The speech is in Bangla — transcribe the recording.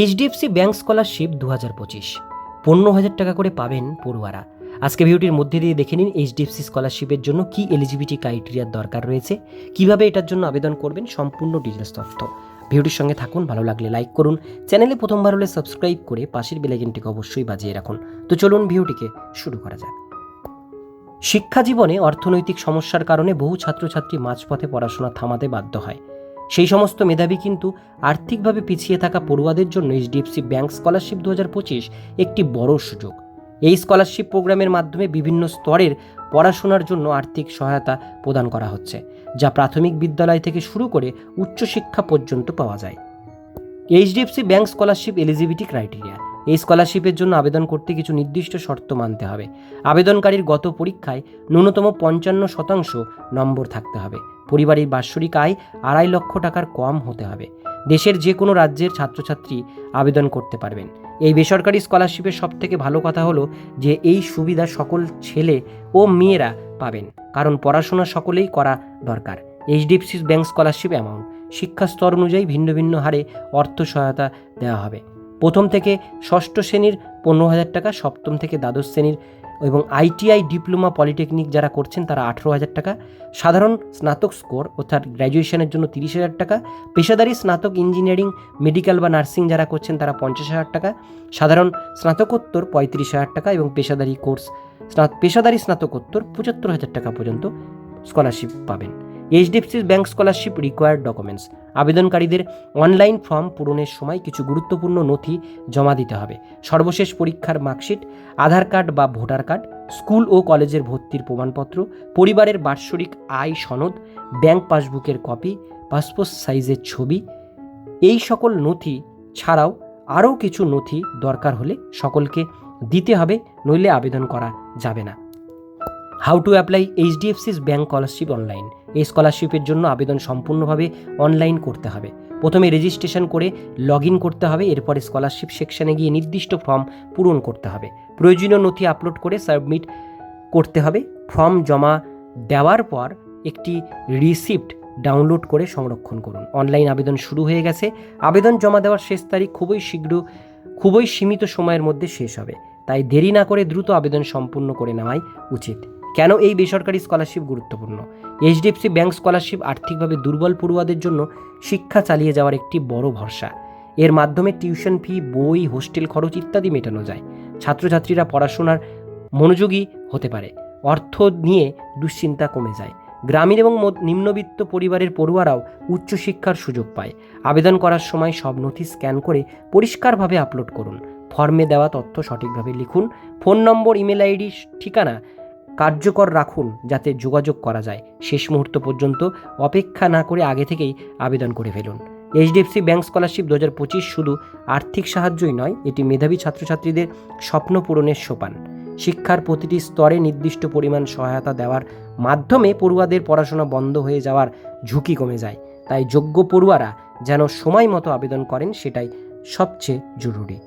এইচডিএফসি ব্যাংক স্কলারশিপ দু হাজার পঁচিশ। পনেরো হাজার টাকা করে পাবেন পড়ুয়ারা। আজকে ভিডিওটির মধ্যে দিয়ে দেখে নিন এইচডিএফসি স্কলারশিপের জন্য কি এলিজিবিলিটি ক্রাইটেরিয়ার দরকার রয়েছে। কীভাবে এটার জন্য আবেদন করবেন সম্পূর্ণ ডিটেলস তথ্য। ভিডিওটির সঙ্গে থাকুন, ভালো লাগলে লাইক করুন। চ্যানেলে প্রথমবার হলে সাবস্ক্রাইব করে পাশের বেলাইকনটিকে অবশ্যই বাজিয়ে রাখুন। তো চলুন ভিডিওটিকে শুরু করা যাক। শিক্ষা জীবনে অর্থনৈতিক সমস্যার কারণে বহু ছাত্রছাত্রী মাঝপথে পড়াশোনা থামাতে বাধ্য হয়। সেই সমস্ত মেধাবী কিন্তু আর্থিকভাবে পিছিয়ে থাকা পড়ুয়াদের জন্য এইচডিএফসি ব্যাংক স্কলারশিপ দু হাজার পঁচিশ একটি বড় সুযোগ। এই স্কলারশিপ প্রোগ্রামের মাধ্যমে বিভিন্ন স্তরের পড়াশোনার জন্য আর্থিক সহায়তা প্রদান করা হচ্ছে, যা প্রাথমিক বিদ্যালয় থেকে শুরু করে উচ্চশিক্ষা পর্যন্ত পাওয়া যায়। HDFC bank scholarship eligibility criteria. এই স্কলারশিপের জন্য আবেদন করতে কিছু নির্দিষ্ট শর্ত মানতে হবে। আবেদনকারীর গত পরীক্ষায় ন্যূনতম পঞ্চান্ন শতাংশ নম্বর থাকতে হবে। পরিবারের বাৎসরিক আয় আড়াই লক্ষ টাকার কম হতে হবে। দেশের যে কোনো রাজ্যের ছাত্রছাত্রী আবেদন করতে পারবেন। এই বেসরকারি স্কলারশিপের সবথেকে ভালো কথা হলো যে এই সুবিধা সকল ছেলে ও মেয়েরা পাবেন, কারণ পড়াশোনা সকলেই করা দরকার। এইচডিএফসি ব্যাংক স্কলারশিপ অ্যামাউন্ট শিক্ষা স্তর অনুযায়ী ভিন্ন ভিন্ন হারে অর্থ সহায়তা দেওয়া হবে। প্রথম থেকে ষষ্ঠ শ্রেণির পনেরো হাজার টাকা, সপ্তম থেকে দ্বাদশ শ্রেণির এবং আইটিআই ডিপ্লোমা পলিটেকনিক যারা করছেন তারা আঠেরো হাজার টাকা। সাধারণ স্নাতক স্কোর, অর্থাৎ গ্র্যাজুয়েশনের জন্য তিরিশ হাজার টাকা। পেশাদারি স্নাতক ইঞ্জিনিয়ারিং, মেডিকেল বা নার্সিং যারা করছেন তারা পঞ্চাশ হাজার টাকা। সাধারণ স্নাতকোত্তর পঁয়ত্রিশ হাজার টাকা এবং পেশাদারি কোর্স পেশাদারি স্নাতকোত্তর পঁচাত্তর হাজার টাকা পর্যন্ত স্কলারশিপ পাবেন। HDFC bank scholarship required documents আবেদনকারীদের online form পূরণের সময় কিছু গুরুত্বপূর্ণ নথি জমা দিতে হবে। সর্বশেষ পরীক্ষার মার্কশিট আধার কার্ড বা ভোটার কার্ড স্কুল ও কলেজের ভর্তির প্রমাণপত্র, পরিবারের বাৎসরিক আয় সনদ ব্যাংক পাসবুকের কপি পাসপোর্ট সাইজের ছবি। এই সকল নথি ছাড়াও আরও কিছু নথি দরকার হলে সকলকে দিতে হবে, নইলে আবেদন করা যাবে না। How to apply HDFC's bank scholarship online এই স্কলারশিপের জন্য আবেদন সম্পূর্ণভাবে অনলাইন করতে হবে। প্রথমে রেজিস্ট্রেশন করে লগ ইন করতে হবে, এরপরে স্কলারশিপ সেকশনে গিয়ে নির্দিষ্ট ফর্ম পূরণ করতে হবে। প্রয়োজনীয় নথি আপলোড করে সাবমিট করতে হবে। ফর্ম জমা দেওয়ার পর একটি রিসিপ্ট ডাউনলোড করে সংরক্ষণ করুন। অনলাইন আবেদন শুরু হয়ে গেছে। আবেদন জমা দেওয়ার শেষ তারিখ খুবই শীঘ্র, খুবই সীমিত সময়ের মধ্যে শেষ হবে। তাই দেরি না করে দ্রুত আবেদন সম্পূর্ণ করে নেওয়াই উচিত। কেন এই বেসরকারি স্কলারশিপ গুরুত্বপূর্ণ? এইচডিএফসি ব্যাংক স্কলারশিপ আর্থিকভাবে দুর্বল পড়ুয়াদের জন্য শিক্ষা চালিয়ে যাওয়ার একটি বড় ভরসা। এর মাধ্যমে টিউশন ফি, বই, হোস্টেল খরচ ইত্যাদি মেটানো যায়। ছাত্রছাত্রীরা পড়াশোনার মনোযোগী হতে পারে। অর্থ নিয়ে দুশ্চিন্তা কমে যায়। গ্রামীণ এবং নিম্নবিত্ত পরিবারের পড়ুয়ারাও উচ্চশিক্ষার সুযোগ পায়। আবেদন করার সময় সব নথি স্ক্যান করে পরিষ্কারভাবে আপলোড করুন। ফর্মে দেওয়া তথ্য সঠিকভাবে লিখুন। ফোন নম্বর ইমেল আইডি ঠিকানা কার্যকর রাখুন যাতে যোগাযোগ করা যায়। শেষ মুহূর্ত পর্যন্ত অপেক্ষা না করে আগে থেকেই আবেদন করে ফেলুন। এইচডিএফসি ব্যাংক স্কলারশিপ দু হাজার পঁচিশ শুধু আর্থিক সাহায্যই নয়, এটি মেধাবী ছাত্রছাত্রীদের স্বপ্ন পূরণের সোপান। শিক্ষার প্রতিটি স্তরে নির্দিষ্ট পরিমাণ সহায়তা দেওয়ার মাধ্যমে পড়ুয়াদের পড়াশোনা বন্ধ হয়ে যাওয়ার ঝুঁকি কমে যায়। তাই যোগ্য পড়ুয়ারা যেন সময় মতো আবেদন করেন, সেটাই সবচেয়ে জরুরি।